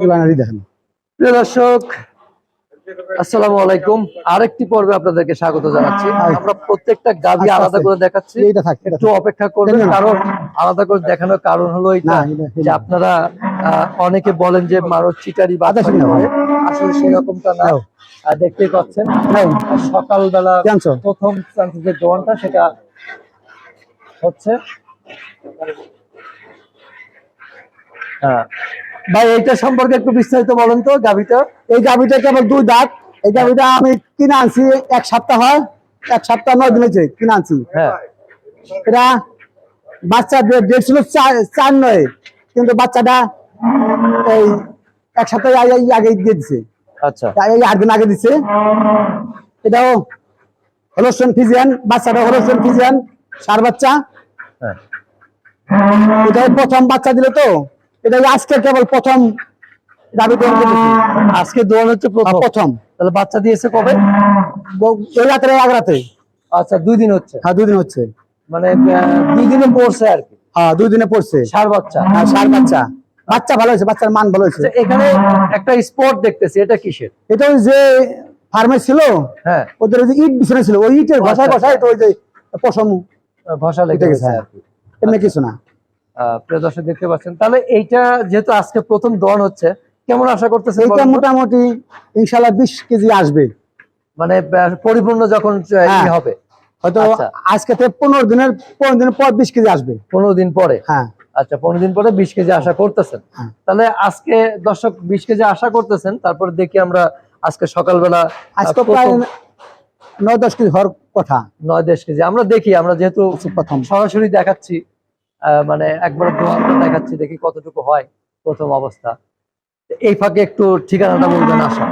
গুলানারি দেখেন। প্রিয় দর্শক আসসালামু আলাইকুম। আরেকটি পর্বে আপনাদেরকে স্বাগত জানাচ্ছি। আমরা প্রত্যেকটা গাবি আলাদা করে দেখাচ্ছি। একটু অপেক্ষা করবেন কারণ আলাদা করে দেখানোর কারণ হলো এটা যে আপনারা অনেকে বলেন যে মানুষ চিটারি বা আদা শুনে করে আসলে সেরকমটা না। দেখতেই পাচ্ছেন। আর সকালবেলা? প্রথম যে দোয়ানটা সেটা হচ্ছে হ্যাঁ। ভাই এইটা সম্পর্কে একটু বিস্তারিত বলেন তো গাভিটা। এই গাভিটা কেবল দুই দাঁত? এই গাভিটা আমি কিনে আনছি এক সপ্তাহ হয় এক সপ্তাহ নয় দিন হয়েছে কিনে আনছি। হ্যাঁ। এটা বাচ্চা ডেট ছিল চার নয় কিন্তু বাচ্চাটা এই এক সপ্তাহ আগে দিয়ে দিছে। আচ্ছা। আট দিন আগে দিছে। এটাও হলোস্টেন ফিজিয়ান বাচ্চাটা হলোস্টেন ফিজিয়ান সার বাচ্চা। হ্যাঁ। এটা প্রথম বাচ্চা দিল তো? এটা আজকে কেবল প্রথম দাবি গ্রহণ করতেছি আজকে দোয়ান হচ্ছে প্রথম। প্রথম। তাহলে বাচ্চা দিয়েছে কবে? এই রাতে আগ রাতে? আচ্ছা দুই দিন হচ্ছে। হ্যাঁ দুই দিন হচ্ছে। মানে দুই দিনে পড়ছে আর কি? হ্যাঁ দুই দিনে পড়ছে। সার বাচ্চা। হ্যাঁ সার বাচ্চা। বাচ্চা ভালো হয়েছে বাচ্চার মান ভালো হয়েছে। আচ্ছা, এখানে একটা স্পট দেখতেছি এটা কিসের? এটা ওই যে ফার্মে ছিল হ্যাঁ। ওদের ওই যে ইট বিছানা ছিল ওই ইটের ঘষায় আচ্ছা, ঘষায় তো ওই যে পশম ঘষা লেগে গেছে। আর কি। এমনি কিছু না। প্রিয় দর্শক দেখতে পাচ্ছেন। তাহলে এইটা যেহেতু আজকে প্রথম দন হচ্ছে কেমন আশা বলেন তো? মোটামুটি ইনশাল্লাহ বিশ কেজি আসবে। মানে পরিপূর্ণ যখন হ্যাঁ। হবে। হয়তো আচ্ছা। আজকে থেকে পনেরো দিনের পনেরো দিনের পর বিশ কেজি আসবে। পনেরো দিন পরে? হ্যাঁ। আচ্ছা পনেরো দিন পরে বিশ কেজি আশা করতেছেন। হ্যাঁ। তাহলে আজকে দর্শক বিশ কেজি আশা করতেছেন তারপর দেখি আমরা আজকে সকালবেলা আজকে প্রায় নয় দশ কেজি হওয়ার কথা। নয় দশ কেজি। আমরা দেখি আমরা যেহেতু প্রথম। সরাসরি দেখাচ্ছি মানে একবার দোয়ানটা দেখাচ্ছি, দেখি কতটুকু হয় প্রথম অবস্থা। এই ফাঁকে একটু ঠিকানাটা বলবেন আসা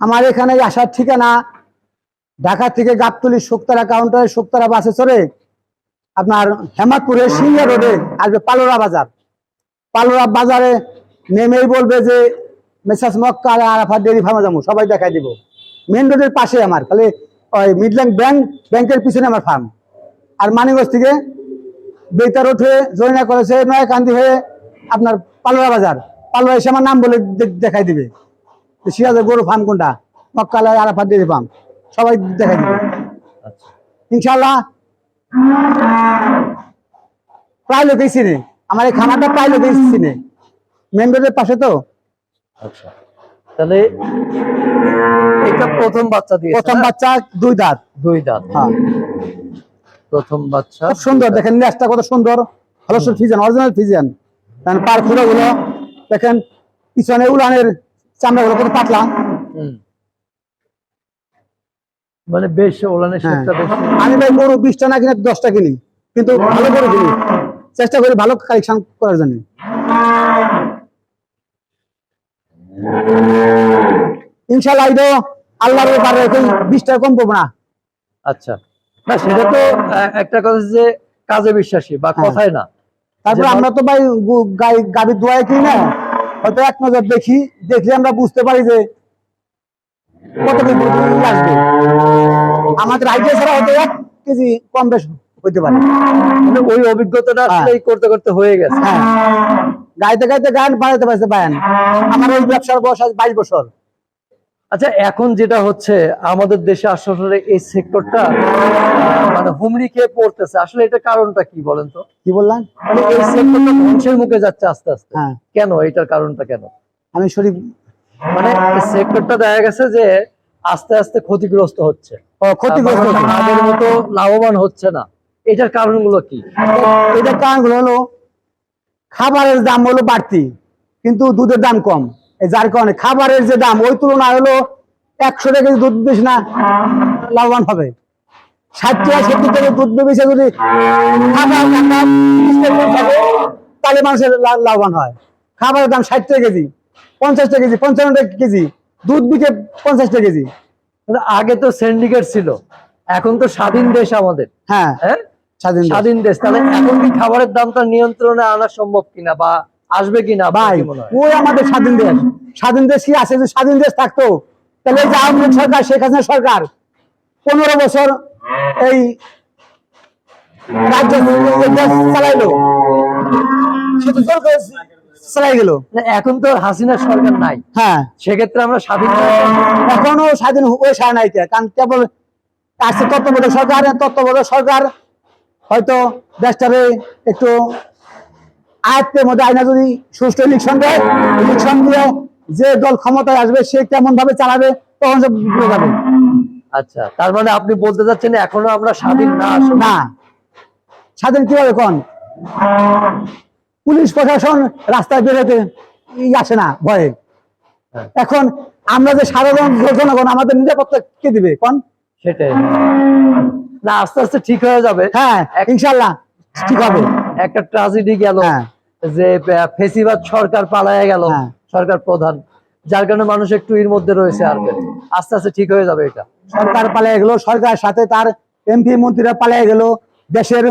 আমার এখানে আসার ঠিকানা ঢাকা থেকে গাবতলি শুক্তারা কাউন্টারে শুক্তারা বাসে চড়ে আপনার হেমাদপুরের সিংহা রোডে আসবে পালোরা বাজার। পালোরা বাজারে নেমেই বলবে যে মেসাস মক্কা আর আরাফাত ডেরি ফার্মে যাব, সবাই দেখাই দিব। মেন রোডের পাশে আমার, খালি ওই মিডল্যান্ড ব্যাংক, ব্যাংকের পিছনে আমার ফার্ম আর মানিগঞ্জ থেকে বেতা রোড হয়ে জয়না কলেজে নয়াকান্দি হয়ে আপনার পালোরা বাজার। পালোরা এসে আমার নাম বলে দেখাই দিবে। সিরাজের গরু ফার্ম কোনটা? মক্কালায় আরাফাত ডেরি ফার্ম। সবাই দেখাই দিবে। আচ্ছা। ইনশাল্লাহ প্রায় লোকেই চিনে আমার এই খামারটা প্রায় লোকেই চিনে মেন রোডের পাশে তো। আচ্ছা। তাহলে এটা প্রথম বাচ্চা দিয়ে প্রথম বাচ্চা দুই দাঁত। দুই দাঁত। হ্যাঁ। প্রথম বাচ্চা খুব সুন্দর দেখেন লেজটা কত সুন্দর। ভালো ফিজিয়ান অরিজিনাল ফিজিয়ান কারণ পারগুলো। দেখেন পিছনে উলানের চামড়া গুলো কত পাতলা। মানে বেশ ওলানের হ্যাঁ। শেপটা বেশ। আমি ভাই গরু বিশটা না কিনে দশটা কিনি কিন্তু ভালো গরু কিনি। চেষ্টা করি ভালো কালেকশন করার জন্য। ইনশাল্লাহ এটা আল্লাহর ব্যাপারে বিশটা কম পড়ব না। আচ্ছা। না সেটা তো একটা কথা যে কাজে বিশ্বাসী বা হ্যাঁ। কথায় না। তারপর আমরা তো ভাই গু- গাই গাভীর কিনি না। হয়তো এক নজর দেখি দেখলে আমরা বুঝতে পারি যে কত কেজি আসবে। আমাদের আইডিয়া ছাড়া হয়তো এক কেজি কম বেশ হইতে পারে। মানে ওই অভিজ্ঞতাটা হ্যাঁ। করতে করতে হয়ে গেছে। হ্যাঁ। গাইতে গাইতে গান বাড়াতে পারছে বায়ান আমার ওই ব্যবসার বয়স আজ বাইশ বছর। আচ্ছা এখন যেটা হচ্ছে আমাদের দেশে আসলে এই সেক্টরটা মানে হুমড়ি খেয়ে পড়তেছে। আসলে এটা কারণটা কি বলেন তো? কি বললাম মানে এই সেক্টরটা ধ্বংসের মুখে যাচ্ছে আস্তে আস্তে। হ্যাঁ। কেন? এটার কারণটা কেন? আমি শরীফ মানে সেক্টরটা দেখা গেছে যে আস্তে আস্তে ক্ষতিগ্রস্ত হচ্ছে। ক্ষতিগ্রস্ত হচ্ছে। আগের মতো লাভবান হচ্ছে না। এটার কারণগুলো কি? এটা কারণগুলো হলো খাবারের দাম হলো বাড়তি কিন্তু দুধের দাম কম। যার কারণে খাবারের যে দাম ওই তুলনায় হলো একশো টাকা কেজি দুধ বেশি না লাভবান হবে। ষাট টাকা সত্তর টাকা দুধ বেশি যদি খাবার দামটা 30 টাকা করে থাকে, তাহলে মানুষের লাভবান হয়। খাবারের দাম ষাট টাকা কেজি পঞ্চাশ টাকা কেজি পঞ্চান্ন টাকা কেজি দুধ বিকে পঞ্চাশ টাকা কেজি। আগে তো সিন্ডিকেট ছিল এখন তো স্বাধীন দেশ আমাদের। হ্যাঁ হ্যাঁ? স্বাধীন স্বাধীন দেশ তাহলে এখন কি খাবারের দামটা নিয়ন্ত্রণে আনা সম্ভব কিনা বা আসবে কিনা ভাই? ওই আমাদের স্বাধীন দেশ। স্বাধীন দেশ কি আছে যদি স্বাধীন দেশ থাকতো? তাহলে এই যে আওয়ামী লীগ সরকার শেখ হাসিনা সরকার পনেরো বছর এই রাজ্য চালাইলো। সে তো জোর চালাই গেল। এখন তো হাসিনা সরকার নাই। হ্যাঁ। সেক্ষেত্রে আমরা স্বাধীন এখনও স্বাধীন ওই সারা নাই কারণ কেবল আসছে তত্ত্বাবধায়ক সরকার তত্ত্বাবধায়ক সরকার হয়তো দেশটারে একটু আয়ত্তের মধ্যে আইনা যদি সুষ্ঠু ইলেকশন দেয় ইলেকশন দিয়ে যে দল ক্ষমতায় আসবে সে কেমন ভাবে চালাবে তখন সে বুঝে যাবে আচ্ছা তার মানে আপনি বলতে চাচ্ছেন এখনও আমরা স্বাধীন না না। স্বাধীন কীভাবে কোন? পুলিশ প্রশাসন রাস্তায় বেরোতে আসে না ভয়ে। হ্যাঁ। এখন আমরা যে সাধারণ জনগণ আমাদের নিরাপত্তা কে দিবে কোন? সেটাই। না আস্তে আস্তে ঠিক হয়ে যাবে। হ্যাঁ ইনশাল্লাহ ঠিক হবে। একটা ট্রাজেডি গেল। হ্যাঁ। যে ফেসিবাদ সরকার পালায় গেল হ্যাঁ। সরকার প্রধান যার কারণে মানুষ একটু এর মধ্যে রয়েছে আর আস্তে আস্তে ঠিক হয়ে যাবে এটা। সরকার পালিয়ে গেল সরকারের সাথে তার এমপি মন্ত্রীরা পালিয়ে গেল। দেশের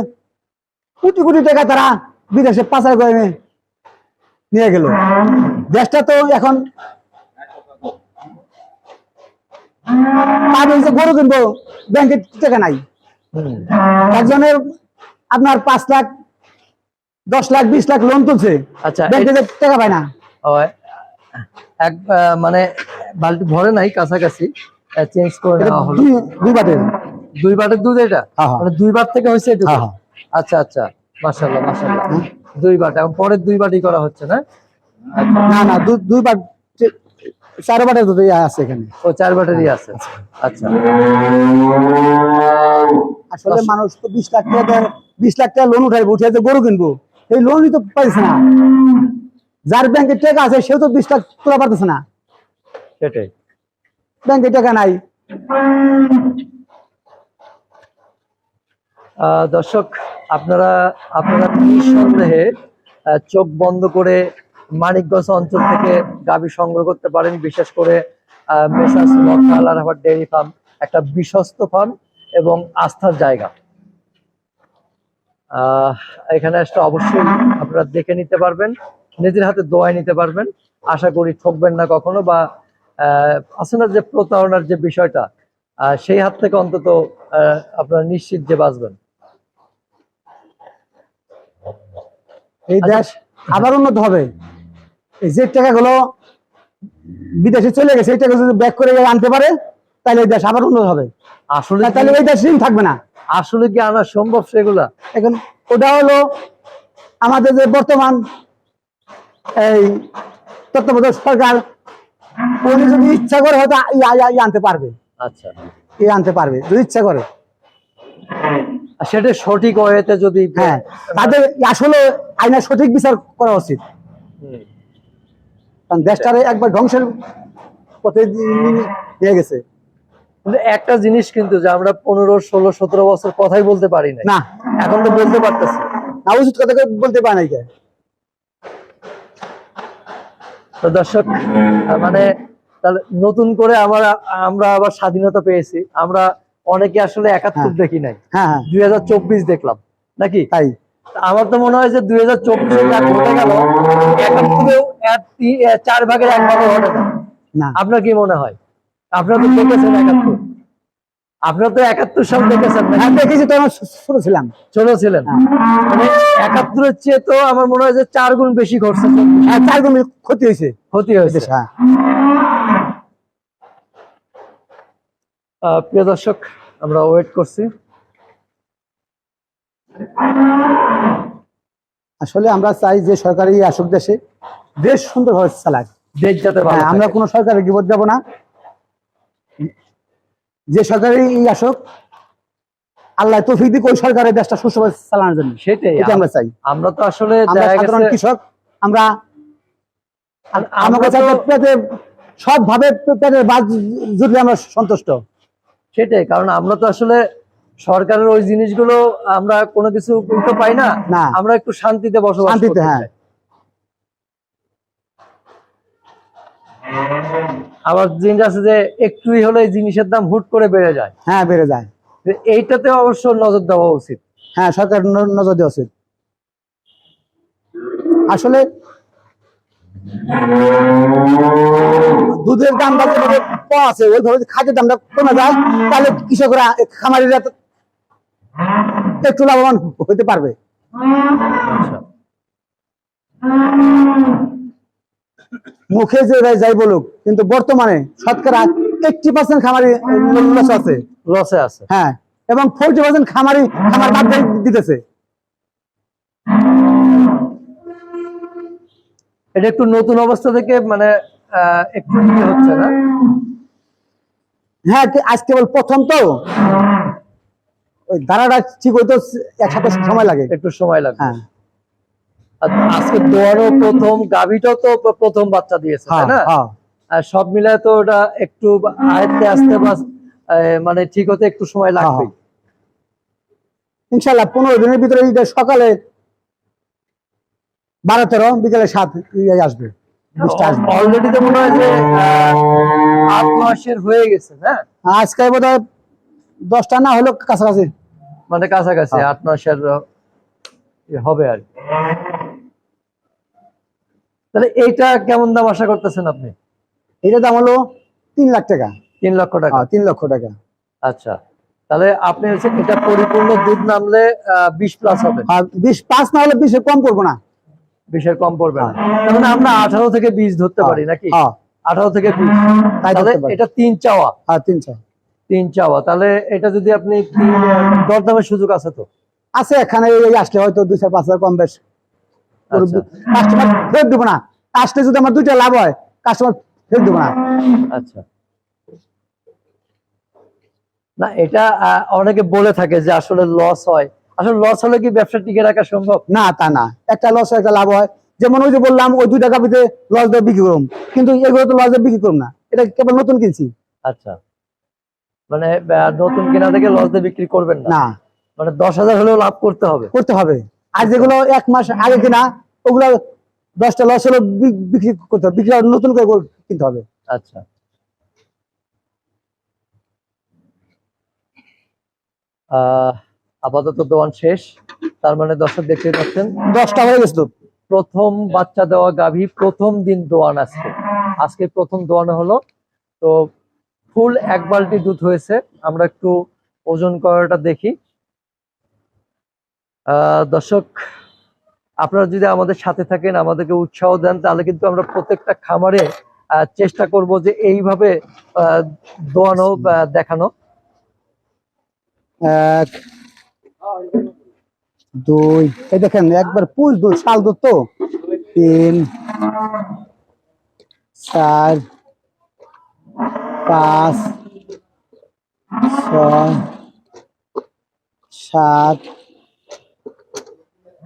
কোটি কোটি টাকা তারা বিদেশে পাচার করে নিয়ে- গেল। দেশটা তো এখন পাবে যে গরু কিনবো ব্যাংকে টাকা নাই। একজনের আপনার পাঁচ লাখ দশ লাখ বিশ লাখ লোন তুলছে। আচ্ছা, টাকা পায় না। এক মানে বালতি ভরে নাই কাছাকাছি। চেঞ্জ করে এটা নেওয়া হলো। দুই দুই বাটের। দুই বাটের দুধ এটা। মানে দুই বার থেকে হয়েছে? হ্যাঁ, হ্যাঁ। আচ্ছা আচ্ছা। মাশাল্লাহ মাশাল্লাহ দুই বাট এখন পরের দুই বাটি করা হচ্ছে না? না না দুই বাট চার বাটের দুধ আছে এখানে। ও চার বাটেরই আছে। আচ্ছা। আসলে মানুষ তো বিশ লাখ টাকা বিশ লাখ টাকা লোন উঠাইবো উঠে গরু কিনবো। এই লোন নিতে পাইছে না। যার ব্যাংকে টাকা আছে সেও তো বিশ লাখ তোলা পারতেছে না। সেটাই। ব্যাংকে টাকা নাই। দর্শক আপনারা আপনারা নিঃসন্দেহে চোখ বন্ধ করে মানিকগঞ্জ অঞ্চল থেকে গাভী সংগ্রহ করতে পারেন। বিশেষ করে মেসার্স আলাহাবাদ ডেয়ারি ফার্ম একটা বিশ্বস্ত ফার্ম এবং আস্থার জায়গা। এখানে আসলে অবশ্যই আপনারা দেখে নিতে পারবেন নিজের হাতে দোয়াই নিতে পারবেন। আশা করি ঠকবেন না কখনো বা আছে না যে প্রতারণার যে বিষয়টা সেই হাত থেকে অন্তত আপনারা নিশ্চিত যে বাঁচবেন। এই দেশ আবার উন্নত হবে। এই যে টাকাগুলো বিদেশে চলে গেছে এই টাকা যদি ব্যাক করে আনতে পারে তাহলে এই দেশ আবার উন্নত হবে। আসলে তাহলে এই দেশ ঋণ থাকবে না। আসলে কি আনা সম্ভব সেগুলা? এখন ওটা হলো আমাদের যে বর্তমান এই তত্ত্বাবধায়ক সরকার উনি যদি ইচ্ছা করে হয়তো আনতে পারবে। আচ্ছা। আনতে পারবে যদি ইচ্ছা করে। আর সেটা সঠিক ওয়েতে যদি হ্যাঁ তাদের আসলে আইনের সঠিক বিচার করা উচিত। কারণ দেশটারে একবার ধ্বংসের পথে নিয়ে গেছে। কিন্তু একটা জিনিস কিন্তু যে আমরা পনেরো ষোলো সতেরো বছর কথাই বলতে পারি না না। এখন তো বলতে পারতেছি। না উচিত কথা বলতে পারে নাই তো দর্শক মানে তাহলে নতুন করে আমরা আমরা আবার স্বাধীনতা পেয়েছি। আমরা অনেকে আসলে একাত্তর হ্যাঁ। দেখি নাই। হ্যাঁ হ্যাঁ। দুই হাজার চব্বিশ দেখলাম নাকি? তাই। আমার তো মনে হয় যে দুই হাজার চব্বিশে যা ঘটে গেল একাত্তরেও এক তি- চার ভাগের এক ভাগও ঘটে না। আপনার কি মনে হয়? আপনারা তো দেখেছেন একাত্তর। আপনারা তো একাত্তর সাল দেখেছেন হ্যাঁ দেখেছি তখন ছোট ছিলাম। ছোট ছিলেন। মানে একাত্তরের চেয়ে তো আমার মনে হয় যে চার গুণ বেশি ঘটছে। হ্যাঁ চার গুণ ক্ষতি হয়েছে। ক্ষতি হয়েছে। হ্যাঁ। আহ, প্রিয় দর্শক আমরা ওয়েট করছি। আসলে আমরা চাই যে সরকারি আসুক দেশে। দেশ সুন্দরভাবে চালাক। দেশ যাতে হ্যাঁ, আমরা। কোনো সরকারের বিপদ যাব না। যে সরকারি আসুক আল্লাহ তৌফিক দিক ওই সরকারের দেশটা সুস্থভাবে চালানোর জন্য। সেটাই আমরা চাই। আমরা তো আসলে সাধারণ কৃষক আমরা পেটে সবভাবে পেটের আমরা সন্তুষ্ট। সেটাই কারণ আমরা তো আসলে সরকারের ওই জিনিসগুলো আমরা কোনো কিছু তো পাই না। না। আমরা একটু শান্তিতে বসবাস শান্তিতে, হ্যাঁ। আবার জিনিস আছে যে একটুই হলে জিনিসের দাম হুট করে বেড়ে যায়। হ্যাঁ বেড়ে যায়। এইটাতে অবশ্য নজর দেওয়া উচিত। হ্যাঁ সরকার নজর দেওয়া উচিত। আসলে দুধের দাম কম আছে। ওইভাবে যদি খাদ্যের দামটা কমে যায় তাহলে কৃষকরা খামারিরা তো একটু লাভবান হতে পারবে। আচ্ছা। মুখে যে যাই- যাই বলুক কিন্তু বর্তমানে শতকরা এইটটি পার্সেন্ট খামারি লস আছে। লসে আছে। হ্যাঁ এবং ফোরটি পার্সেন্ট খামারি খামার বাদ দিতেছে। এটা একটু নতুন অবস্থা থেকে মানে আহ, একটু ইয়ে হচ্ছে না? হ্যাঁ আজ কেবল প্রথম তো। ওই ধারাটা ঠিক হইতো এক সপ্তাহ সময় লাগে। একটু সময় লাগে। হ্যাঁ। আজকে দোয়ারও প্রথম গাভিটাও তো প্রথম বাচ্চা দিয়েছে তাই হ্যাঁ না? হ্যাঁ। আর সব মিলায় তো ওটা একটু আয়ত্তে আসতে বা মানে ঠিক হতে একটু সময় লাগবে ইনশাল্লাহ পনেরো দিনের ভিতরে সকালে বারো তেরো বিকালে সাত আসবে অলরেডি তো মনে হয় যে আট মাসের হয়ে গেছে হ্যাঁ আজকে বোধ হয় দশটা না হলো কাছাকাছি। মানে কাছাকাছি হ্যাঁ। আট মাসের হবে আর কি। তাহলে এইটা কেমন দাম আশা করতেছেন আপনি? এটা দাম হলো তিন লাখ টাকা। তিন লক্ষ টাকা। হ্যাঁ তিন লক্ষ টাকা। আচ্ছা তাহলে আপনি হচ্ছে এটা পরিপূর্ণ দুধ নামলে বিশ প্লাস হবে। আর বিশ পাঁচ না হলে বিশে কম করব না। বিশের কম পড়বে না। তার মানে আমরা আঠারো থেকে বিশ ধরতে পারি নাকি? হ্যাঁ। আঠারো থেকে বিশ। তাহলে এটা তিন চাওয়া। হ্যাঁ তিনশো তিন চাওয়া। তাহলে এটা যদি আপনি তিন দরদামের সুযোগ আছে তো? আছে এখানে আসলে হয়তো দুই চার পাঁচ হাজার কম বেশ। কাস্টমার ফেরত দেবো না। আসলে যদি আমার দুইটা লাভ হয় কাস্টমার ফেরত দেবো না। আচ্ছা। না এটা অনেকে বলে থাকে যে আসলে লস হয়। আসলে লস হলে কি ব্যবসা টিকে রাখা সম্ভব? না তা না। একটা লস হয় একটা লাভ হয়। যেমন ওই যে বললাম ওই দুই টাকা ভিতরে লস দিয়ে বিক্রি করুম। কিন্তু এগুলো তো লস দিয়ে বিক্রি করুম না। এটা কেবল নতুন কিনছি। আচ্ছা। মানে নতুন কেনা থেকে লস দিয়ে বিক্রি করবেন না। মানে দশ হাজার হলেও লাভ করতে হবে। করতে হবে। আর যেগুলো এক মাস আগে কিনা ওগুলো দশটা লস হলো বিক্রি করতে হবে। বিক্রি নতুন করে কিনতে হবে। আচ্ছা। আপাতত দোয়ান শেষ। তার মানে দর্শক দেখতে পাচ্ছেন দশটা হয়ে গেছে তো। প্রথম বাচ্চা দেওয়া গাভী প্রথম দিন দোয়ান আজকে। আজকে প্রথম দোয়ানো হলো। তো ফুল এক বালতি দুধ হয়েছে। আমরা একটু ওজন করাটা দেখি। দর্শক, আপনারা যদি আমাদের সাথে থাকেন, আমাদেরকে উৎসাহ দেন, তাহলে কিন্তু আমরা প্রত্যেকটা খামারে চেষ্টা করব যে এইভাবে দোয়ানো দেখানো। এক, দুই, এই দেখেন, একবার পুষ দুধ শাল দুধ তো। তিন, চার, পাঁচ, ছয়, সাত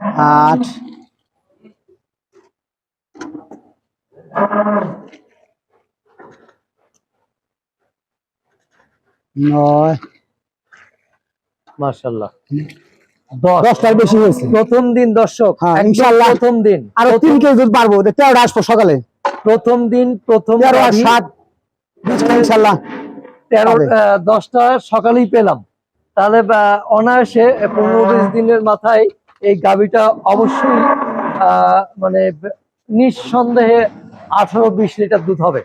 আট। নয়। মার্শাল্লাহ দশটার বেশি হয়েছে। প্রথম দিন দর্শক হ্যাঁ, ইনশাআল্লাহ। প্রথম দিন। আরও তিন কেজি দুধ পারব তেরোটা আসব সকালে। প্রথম দিন প্রথম তেরো আর সাত। ইনশাল্লাহ তেরো দশটা সকালেই পেলাম। তাহলে আহ, অনায়াসে পনেরো বিশ দিনের মাথায় এই গাভিটা অবশ্যই মানে নিঃসন্দেহে আঠারো বিশ লিটার দুধ হবে।